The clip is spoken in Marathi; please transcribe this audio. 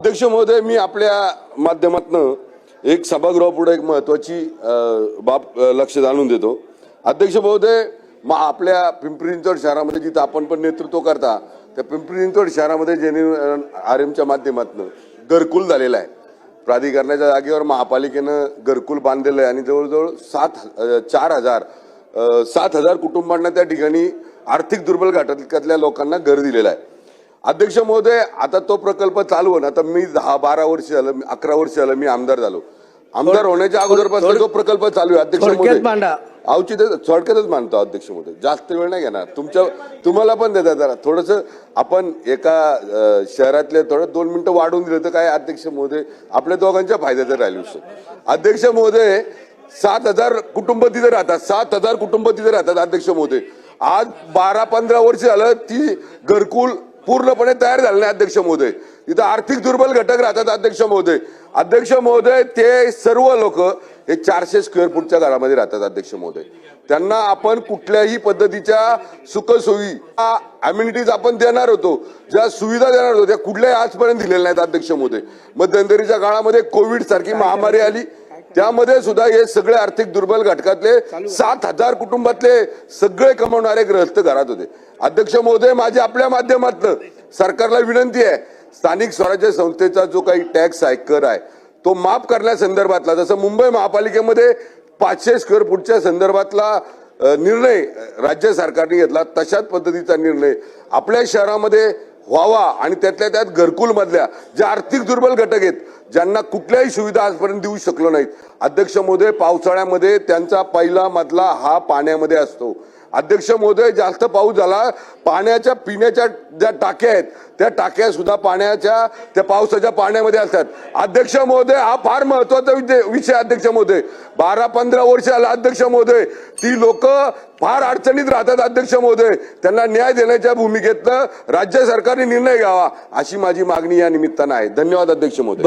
अध्यक्ष महोदय मी आपल्या माध्यमातनं एक सभागृहापुढे एक महत्वाची बाब लक्ष जाणून देतो. अध्यक्ष महोदय मग आपल्या पिंपरी चिंचवड शहरामध्ये जिथं आपण पण नेतृत्व करता त्या पिंपरी चिंचवड शहरामध्ये जेने आर एमच्या माध्यमातून घरकुल झालेला आहे. प्राधिकरणाच्या जागेवर महापालिकेनं घरकुल बांधलेलं आहे आणि जवळजवळ सात चार हजार सात हजार कुटुंबांना त्या ठिकाणी आर्थिक दुर्बल घटकातल्या लोकांना घर दिलेलं आहे. अध्यक्ष महोदय आता तो प्रकल्प चालू आहे ना आता मी दहा बारा वर्ष झालं अकरा वर्ष झालं मी आमदार झालो. आमदार होण्याच्या अगोदरपासून तो प्रकल्प चालू आहे अध्यक्ष महोदय. औचित्य थोडक्यातच मानतो अध्यक्ष महोदय. जास्त वेळ नाही घेणार. तुमच्या तुम्हाला पण देतात जरा. थोडस आपण एका शहरातले थोडं दोन मिनिटं वाढवून दिलं तर काय अध्यक्ष महोदय? आपल्या दोघांच्या फायद्याचं राहिलो विषय अध्यक्ष महोदय सात हजार कुटुंब तिथे राहतात. सात हजार कुटुंब तिथे राहतात अध्यक्ष महोदय. आज बारा पंधरा वर्ष झालं ती घरकुल पूर्णपणे तयार झाले नाही अध्यक्ष महोदय. तिथं आर्थिक दुर्बल घटक राहतात अध्यक्ष महोदय. अध्यक्ष महोदय ते सर्व लोक हे चारशे स्क्वेअर फूटच्या घरामध्ये राहतात अध्यक्ष महोदय. त्यांना आपण कुठल्याही पद्धतीच्या सुखसोयी अम्युनिटीज आपण देणार होतो. ज्या सुविधा देणार होतो त्या कुठल्याही आजपर्यंत दिलेल्या नाहीत अध्यक्ष महोदय. मध्यंतरीच्या काळामध्ये कोविड सारखी महामारी आली. त्यामध्ये सुद्धा हे सगळे आर्थिक दुर्बल घटकातले सात हजार कुटुंबातले सगळे कमवणारे ग्रहस्थ घरात होते. अध्यक्ष महोदय माझी आपल्या माध्यमातून सरकारला विनंती आहे स्थानिक स्वराज्य संस्थेचा जो काही टॅक्स आहे कर आहे तो माफ करण्यासंदर्भातला जसं मुंबई महापालिकेमध्ये पाचशे स्क्वेअर फूटच्या संदर्भातला निर्णय राज्य सरकारने घेतला तशाच पद्धतीचा निर्णय आपल्या शहरामध्ये व्हावा. आणि त्यातल्या त्यात घरकुल मधल्या आर्थिक दुर्बल घटक आहेत ज्यांना कुठल्याही सुविधा आजपर्यंत देऊ शकलो नाहीत. अध्यक्ष मोदय पावसाळ्यामध्ये त्यांचा पहिला मधला हा पाण्यामध्ये असतो. अध्यक्ष महोदय जास्त पाऊस झाला पाण्याच्या पिण्याच्या ज्या टाक्या आहेत त्या टाक्या सुद्धा पाण्याच्या त्या पावसाच्या पाण्यामध्ये असतात. अध्यक्ष महोदय हा फार महत्त्वाचा विषय विषय अध्यक्ष महोदय. बारा पंधरा वर्ष आला अध्यक्ष महोदय. ती लोक फार अडचणीत राहतात अध्यक्ष महोदय. त्यांना न्याय देण्याच्या भूमिकेतनं राज्य सरकारने निर्णय घ्यावा अशी माझी मागणी या निमित्तानं आहे. धन्यवाद अध्यक्ष महोदय.